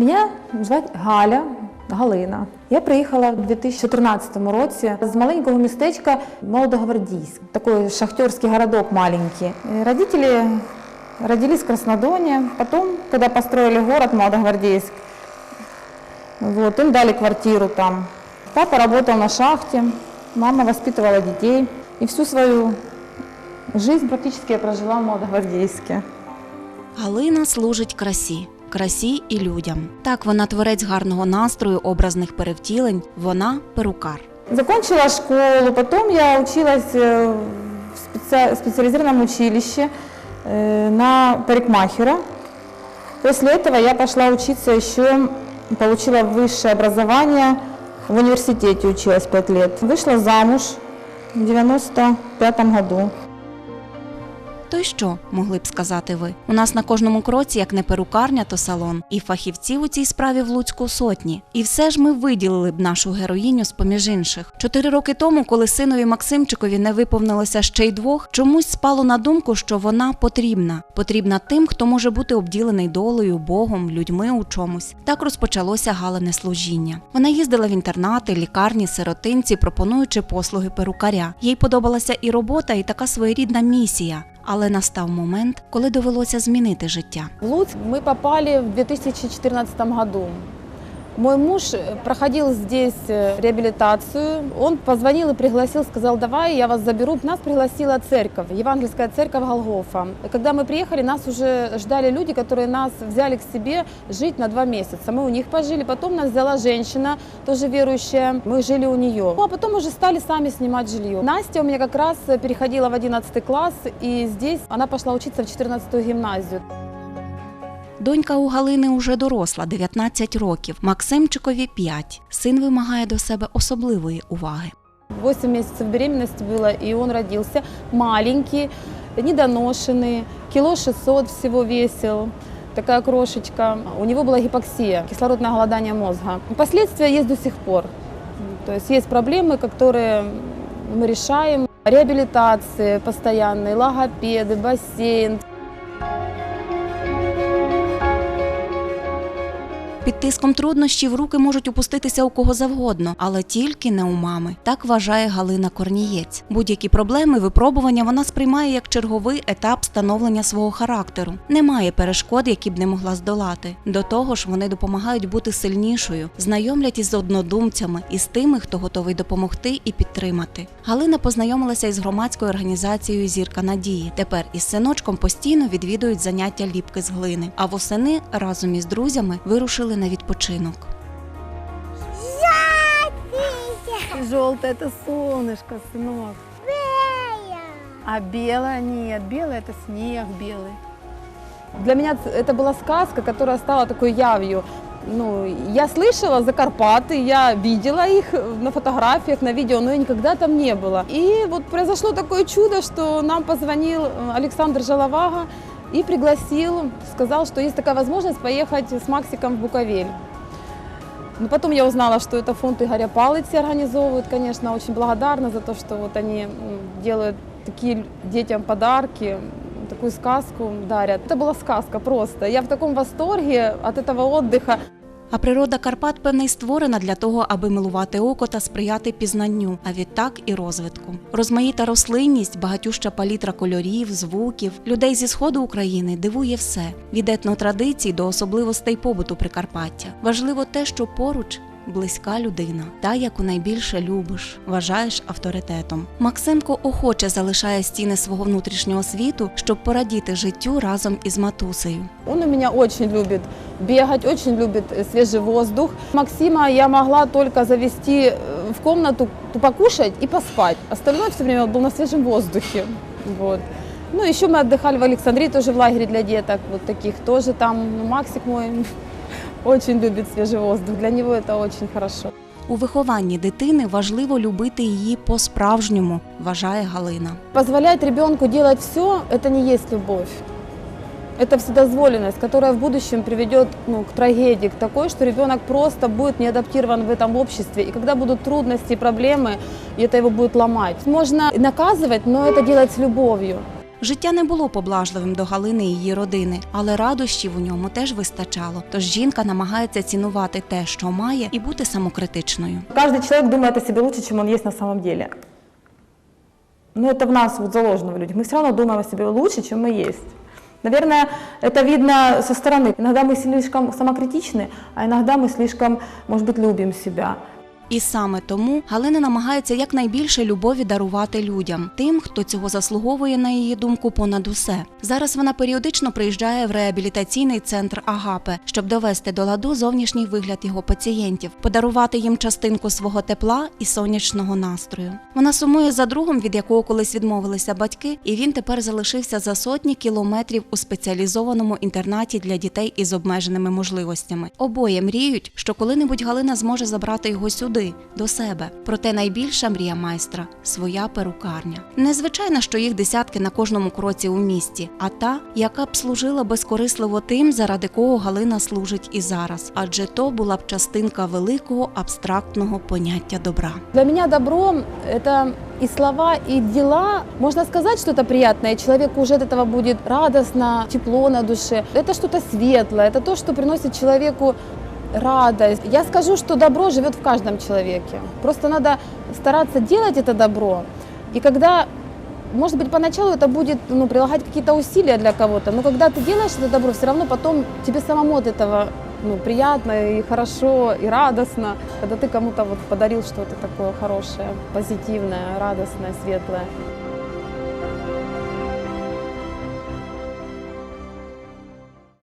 Меня звати Галя, Галина. Я приїхала в 2014 році з маленького містечка Молодогвардійськ, такой шахтерский городок маленький. Родители родились в Краснодоне, потом, когда построили город Молодогвардейск, вот, им дали квартиру там. Папа работал на шахте, мама воспитывала детей. И всю свою жизнь практически я прожила в Молодогвардейске. Галина служить красі Красі і людям. Так, вона творець гарного настрою, образних перевтілень. Вона перукар. Закончила школу, потом я училась э, в спеcia- специализированном училище э, на парикмахера. После этого я пошла учиться еще, получила высшее образование, в университете училась 5 лет. Вышла замуж в 95 году. То й що, могли б сказати ви? У нас на кожному кроці, як не перукарня, то салон. І фахівців у цій справі в Луцьку сотні. І все ж ми виділили б нашу героїню з поміж інших. Чотири роки тому, коли синові Максимчикові не виповнилося ще й двох, чомусь спало на думку, що вона потрібна. Потрібна тим, хто може бути обділений долею, Богом, людьми у чомусь. Так розпочалося галине служіння. Вона їздила в інтернати, лікарні, сиротинці, пропонуючи послуги перукаря. Їй подобалася і робота, і така своєрідна місія. Але настав момент, коли довелося змінити життя. В Луцьк ми попали в 2014 году. Мой муж э, проходил здесь э, реабилитацию. Он позвонил и пригласил, сказал, давай, я вас заберу. Нас пригласила церковь, евангельская церковь Голгофа. И когда мы приехали, нас уже ждали люди, которые нас взяли к себе жить на два месяца. Мы у них пожили, потом нас взяла женщина, тоже верующая, мы жили у нее. Ну, а потом уже стали сами снимать жилье. Настя у меня как раз э, переходила в 11 класс, и здесь она пошла учиться в 14 гимназию. Донька у Галини уже доросла 19 років, Максимчикові 5. Син вимагає до себе особливої уваги. 8 месяцев беременности было, и он родился маленький, недоношенный, кило 600 всего весил, такая крошечка. У него была гипоксия, кислородное голодание мозга. Последствия есть до сих пор. То есть есть проблемы, которые мы решаем. Реабилитации постоянные, логопеды, бассейн, Під тиском труднощів руки можуть опуститися у кого завгодно, але тільки не у мами. Так вважає Галина Корнієць. Будь-які проблеми, випробування вона сприймає як черговий етап становлення свого характеру. Немає перешкод, які б не могла здолати. До того ж, вони допомагають бути сильнішою, знайомлять із однодумцями і з тими, хто готовий допомогти і підтримати. Галина познайомилася із громадською організацією Зірка надії. Тепер із синочком постійно відвідують заняття ліпки з глини. А восени разом із друзями вирушили на відпочинок. Желтое это солнышко, сынок. А белое нет, белое это снег белый. Для меня это была сказка, которая стала такой явью. Ну, я слышала за Карпаты, я видела их на фотографиях, на видео, но я никогда там не было. И вот произошло такое чудо, что нам позвонил Александр Жаловага и пригласил, сказал, что есть такая возможность поехать с Максиком в Буковель. Но потом я узнала, что это фонд Игоря Палыци организовывает, конечно, очень благодарна за то, что вот они м, делают такие детям подарки, м, такую сказку дарят. Это была сказка просто. Я в таком восторге от этого отдыха. А природа Карпат певне й створена для того, аби милувати око та сприяти пізнанню, а відтак і розвитку. Розмаїта рослинність, багатюща палітра кольорів, звуків, людей зі сходу України дивує все від етнотрадицій до особливостей побуту Прикарпаття. Важливо те, що поруч Близька людина, та, яку найбільше любиш, вважаєш авторитетом. Максимко охоче залишає стіни свого внутрішнього світу, щоб порадіти життю разом із матусею. Он у меня очень любит бегать, очень любит э, свежий воздух. Максима я могла только завести э, в комнату покушать и поспать. Остальное все время он был на свежем воздухе. Вот. Ну, еще мы отдыхали в Александрии, тоже в лагере для деток, вот таких тоже там. Ну, Максик мой очень любит свежий воздух, для него это очень хорошо. У вихованні дитини важливо любити її по-справжньому, вважає Галина. Позволять ребенку делать все, это не есть любовь. Это вседозволенность, которая в будущем приведет ну, к трагедии, к такой, что ребенок просто будет не адаптирован в этом обществе. И когда будут трудности и проблемы, и это его будет ломать. Можно наказывать, но это делать с любовью. Життя не було поблажливим до Галини і її родини, але радощів у ньому теж вистачало. Тож жінка намагається цінувати те, що має, і бути самокритичною. Каждый человек думает о себе лучше, чем он есть на самом деле. Но это в нас вот заложено в людях. Мы все равно думаем о себе лучше, чем мы есть. Наверное, это видно со стороны. Иногда мы слишком самокритичны, а иногда мы слишком, может быть, любим себя. І саме тому Галина намагається якнайбільше любові дарувати людям, тим, хто цього заслуговує на її думку понад усе. Зараз вона періодично приїжджає в реабілітаційний центр Агапе, щоб довести до ладу зовнішній вигляд його пацієнтів, подарувати їм частинку свого тепла і сонячного настрою. Вона сумує за другом, від якого колись відмовилися батьки, і він тепер залишився за сотні кілометрів у спеціалізованому інтернаті для дітей із обмеженими можливостями. Обоє мріють, що коли-небудь Галина зможе забрати його сюди, до себе. Проте найбільша мрія майстра своя перукарня. Незвичайно, що їх десятки на кожному кроці у місті, а та, яка б служила безкорисливо тим, заради кого Галина служить і зараз, адже то була б частинка великого абстрактного поняття добра. Для меня добро – это и слова, и дела. Можно сказать что-то приятное, и человеку уже от этого будет радостно, тепло на душе. Это что-то светлое, это то, что приносит человеку радость. Я скажу, что добро живет в каждом человеке. Просто надо стараться делать это добро. И когда, может быть, поначалу это будет ну, прилагать какие-то усилия для кого-то, но когда ты делаешь это добро, все равно потом тебе самому от этого ну, приятно и хорошо, и радостно, когда ты кому-то вот подарил что-то такое хорошее, позитивное, радостное, светлое.